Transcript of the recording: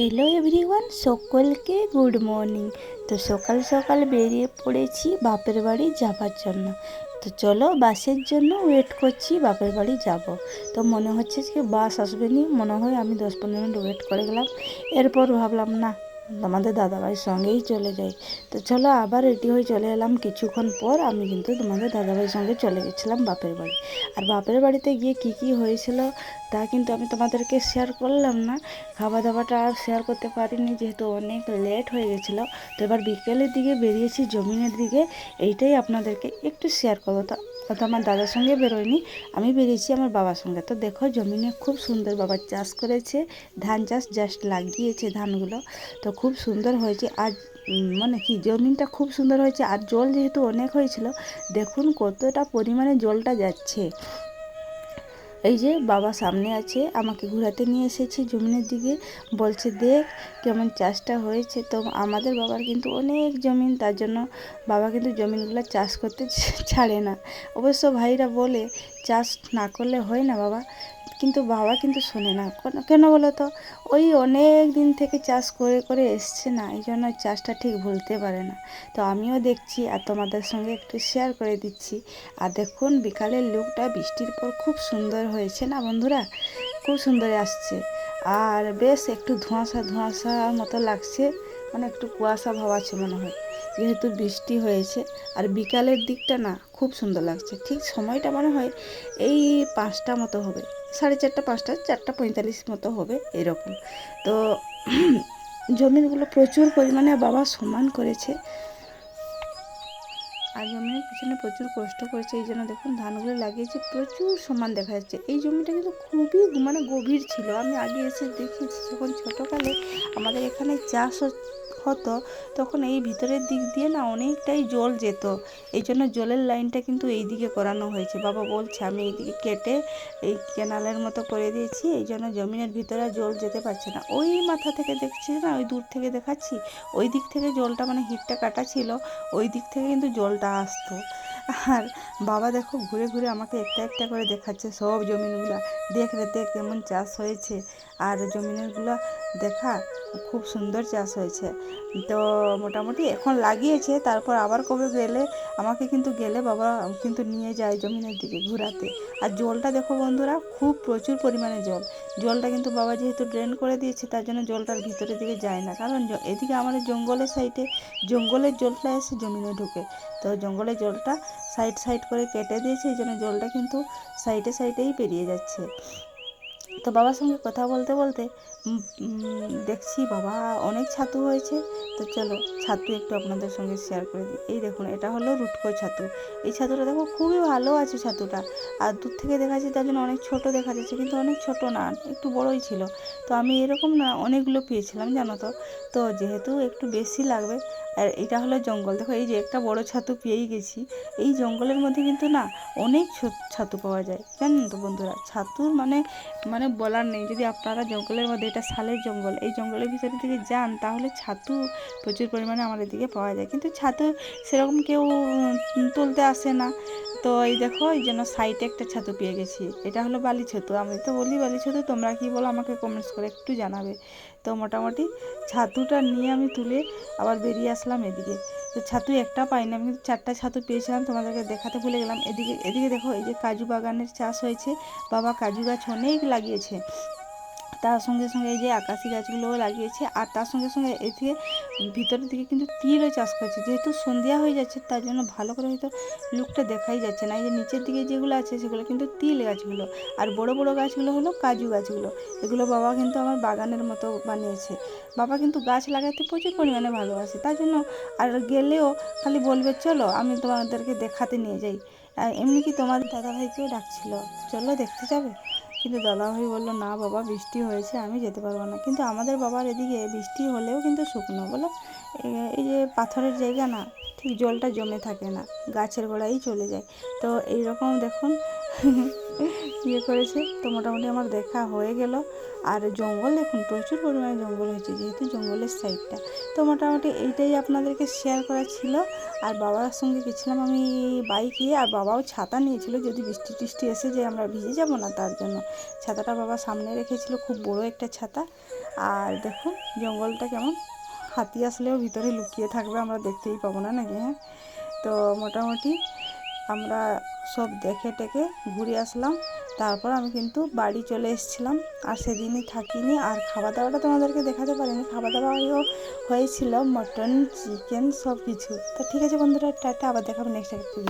Hello everyone সকলকে good morning তো সকাল সকাল বেরিয়ে পড়েছি বাপের বাড়ি যাবার জন্য। তো চলো বাসের জন্য ওয়েট করছি, বাপের বাড়ি যাব। তো মনে হচ্ছে যে বাস আসবে নি, মনে হয় আমি দশ পনেরো মিনিট ওয়েট করে গেলাম। এরপর ভাবলাম না তোমাদের দাদাভাইয়ের সঙ্গেই চলে যাই। তো চলো আবার রেডি হয়ে চলে এলাম। কিছুক্ষণ পর আমি কিন্তু তোমাদের দাদাভাইয়ের সঙ্গে চলে গেছিলাম বাপের বাড়ি। আর বাপের বাড়িতে গিয়ে কি কি হয়েছিল তা কিন্তু আমি তোমাদেরকে শেয়ার করলাম না। খাওয়া দাওয়াটা আর শেয়ার করতে পারিনি যেহেতু অনেক লেট হয়ে গেছিল। তো এবার বিকেলের দিকে বেরিয়েছি, জমিনের দিকে। এইটাই আপনাদেরকে একটু শেয়ার করব। তো তো আমার দাদার সঙ্গে বেরোয়নি, আমি বেরিয়েছি আমার বাবার সঙ্গে। তো দেখো জমিনে খুব সুন্দর বাবা চাষ করেছে, ধান চাষ জাস্ট লাগিয়েছে ধানগুলো, তো খুব সুন্দর হয়েছে। আর মানে কি, জমিনটা খুব সুন্দর হয়েছে, আর জল যেহেতু অনেক হয়েছিল, দেখুন কতটা পরিমাণে জলটা যাচ্ছে। এই যে বাবা সামনে আছে, আমাকে ঘোরাতে নিয়ে এসেছে জমিনের দিকে। বলছে, দেখ কেমন চাষটা হয়েছে। তো আমাদের বাবার কিন্তু অনেক জমিন, তার জন্য বাবা কিন্তু জমিনগুলো চাষ করতে ছাড়ে না। অবশ্য ভাইরা বলে, চাষ না করলে হয় না বাবা। কিন্তু বাবা কিন্তু শোনে না। কেন- বলো তো ওই অনেক দিন থেকে চাষ করে করে এসছে না, এই জন্য চাষটা ঠিক ভুলতে পারে না। তো আমিও দেখছি আর তোমাদের সঙ্গে একটু শেয়ার করে দিচ্ছি। আর দেখুন, বিকালের লুকটা বৃষ্টির পর খুব সুন্দর হয়েছে না বন্ধুরা? খুব সুন্দর আসছে। আর বেশ একটু ধোঁয়াশা ধোঁয়াশা মতো লাগছে। মানে একটু কুয়াশা ভাব আছে মনে হয়। যেহেতু বৃষ্টি হয়েছে, আর বিকালের দিকটা না খুব সুন্দর লাগছে। ঠিক সময়টা মনে হয় এই পাঁচটা মতো হবে। সাড়ে চারটা, পাঁচটা, চারটা পঁয়তাল্লিশ মতো হবে এরকম। তো জমিনগুলো প্রচুর পরিমাণে বাবা সমান করেছে। আর জমির পিছনে প্রচুর কষ্ট করেছে, এই জন্য দেখুন ধানগুলো লাগিয়েছে, প্রচুর সমান দেখা যাচ্ছে। এই জমিটা কিন্তু খুবই মানে গভীর ছিল। আমি আগে এসে দেখেছি যখন ছোটোকালে আমাদের এখানে চাষ হতো, তখন এই ভিতরের দিক দিয়ে না অনেকটাই জল যেত। এই জন্য জলের লাইনটা কিন্তু এই দিকে করানো হয়েছে। বাবা বলছে, আমি এইদিকে কেটে এই কেনালের মতো করে দিয়েছি, এই জন্য জমিনের ভিতরে জল যেতে পারছে না। ওই মাথা থেকে দেখছি না? ওই দূর থেকে দেখাচ্ছি? ওই দিক থেকে জলটা মানে হিটটা কাটা ছিল, ওই দিক থেকে কিন্তু জলটা আসতো। আর বাবা দেখো, ঘুরে ঘুরে আমাকে একটা একটা করে দেখাচ্ছে সব জমিনগুলো। দেখ রে, দেখ কেমন চাষ হয়েছে। আর জমিনেরগুলো দেখা খুব সুন্দর চাষ হয়েছে। তো মোটামুটি এখন লাগিয়েছে, তারপর আবার কবে গেলে আমাকে কিন্তু গেলে বাবা কিন্তু নিয়ে যায় জমিনের দিকে ঘোরাতে। আর জলটা দেখো বন্ধুরা, খুব প্রচুর পরিমাণে জল। জলটা কিন্তু বাবা যেহেতু ড্রেন করে দিয়েছে, তার জন্য জলটার ভিতরের দিকে যায় না। কারণ এদিকে আমাদের জঙ্গলের সাইডে জঙ্গলের জলটা এসে জমিনে ঢুকে। তো জঙ্গলের জলটা সাইড সাইড করে কেটে দিয়েছে, এই জন্য জলটা কিন্তু সাইডে সাইডেই পেরিয়ে যাচ্ছে। তো বাবার সঙ্গে কথা বলতে বলতে দেখছি বাবা অনেক ছাতু হয়েছে। তো চলো ছাতু একটু আপনাদের সঙ্গে শেয়ার করে দিই। এই দেখুন, এটা হলো রুটকো ছাতু। এই ছাতুটা দেখো খুবই ভালো আছে ছাতুটা। আর দূর থেকে দেখা যাচ্ছে তার জন্য অনেক ছোট দেখা যাচ্ছে, কিন্তু অনেক ছোট না, একটু বড়ই ছিল। তো আমি এরকম না অনেকগুলো পেয়েছিলাম, জানো তো? তো যেহেতু একটু বেশি লাগবে, আর এটা হলো জঙ্গল। দেখো, এই যে একটা বড় ছাতু পেয়েই গেছি। এই জঙ্গলের মধ্যে কিন্তু না অনেক ছাতু পাওয়া যায়। জানেন তো বন্ধুরা, ছাতুর মানে মানে বলার নেই। যদি আপনারা জঙ্গলের মধ্যে, এটা শালের জঙ্গল, এই জঙ্গলের ভিতরে দিকে যান, তাহলে ছাতু প্রচুর পরিমাণে আমাদের দিকে পাওয়া যায়। কিন্তু ছাতু সেরকম কেউ তুলতে আসে না। তো এই দেখো, এই জন্য সাইডে একটা ছাতু পেয়ে গেছি। এটা হলো বালি ছাতু। আমি তো বলি বালি ছাতু, তোমরা কি বলো, আমাকে কমেন্টস করে একটু জানাবে। তো মোটামুটি ছাতুটা নিয়ে আমি তুলে আবার বেরিয়ে আসলাম এদিকে। তো ছাতু একটা পাইনি, আমি কিন্তু চারটা ছাতু পেয়েছিলাম, তোমাদেরকে দেখাতে ভুলে গেলাম। এদিকে এদিকে দেখো, এই যে কাজু বাগানের চাষ হয়েছে। বাবা কাজু গাছ অনেক লাগিয়েছে। তার সঙ্গে সঙ্গে এই যে আকাশি গাছগুলোও লাগিয়েছে, আর তার সঙ্গে সঙ্গে এদিকে ভিতরের দিকে কিন্তু তিলও চাষ করেছে। যেহেতু সন্ধ্যা হয়ে যাচ্ছে, তার জন্য ভালো করে হয়তো লুকটা দেখাই যাচ্ছে না। এই যে নিচের দিকে যেগুলো আছে, সেগুলো কিন্তু তিল গাছগুলো। আর বড় বড় গাছগুলো হলো কাজু গাছগুলো। এগুলো বাবা কিন্তু আমার বাগানের মতো বানিয়েছে। বাবা কিন্তু গাছ লাগাতে প্রচুর পরিমাণে ভালোবাসে। তার জন্য আর গেলেও খালি বলবে, চলো, আমি তোমাদেরকে দেখাতে নিয়ে যাই। আর এমনি কি তোমার দাদাভাইকেও ডাকছিল? চলো, দেখতে যাবে? কিন্তু দাদাভাই বলল, না বাবা, বৃষ্টি হয়েছে, আমি যেতে পারব না। কিন্তু আমাদের বাবার এদিকে বৃষ্টি হলেও কিন্তু শুকনো। বলো এই যে পাথরের জায়গা না, ঠিক জলটা জমে থাকে না, গাছের গোড়ায়ই চলে যায়। তো এইরকম দেখুন ইয়ে করেছে। তো মোটামুটি আমার দেখা হয়ে গেল। আর জঙ্গল দেখুন, প্রচুর পরিমাণে জঙ্গল হয়েছে যেহেতু জঙ্গলের সাইডটা তো মোটামুটি এইটাই আপনাদেরকে শেয়ার করা ছিল। আর বাবার সঙ্গে গেছিলাম আমি বাইকে আর বাবাও ছাতা নিয়েছিল, যদি বৃষ্টি টিষ্টি এসে যে আমরা ভিজে যাব না তার জন্য। ছাতাটা বাবা সামনে রেখেছিল, খুব বড় একটা ছাতা। আর দেখুন, জঙ্গলটা কেমন। হাতি আসলেও ভিতরে লুকিয়ে থাকবে, আমরা দেখতেই পাবো না নাকি হ্যাঁ? তো মোটামুটি আমরা সব দেখে টেকে ঘুরে আসলাম। তারপর আমি কিন্তু বাড়ি চলে এসেছিলাম। আর সেদিনই থাকিনি। আর খাওয়া দাওয়াটা তোমাদেরকে দেখাতে পারিনি। খাওয়া দাওয়াও হয়েছিল মটন চিকেন সব কিছু তা ঠিক আছে বন্ধুরা, টাটা। আবার দেখাবো নেক্সট একটা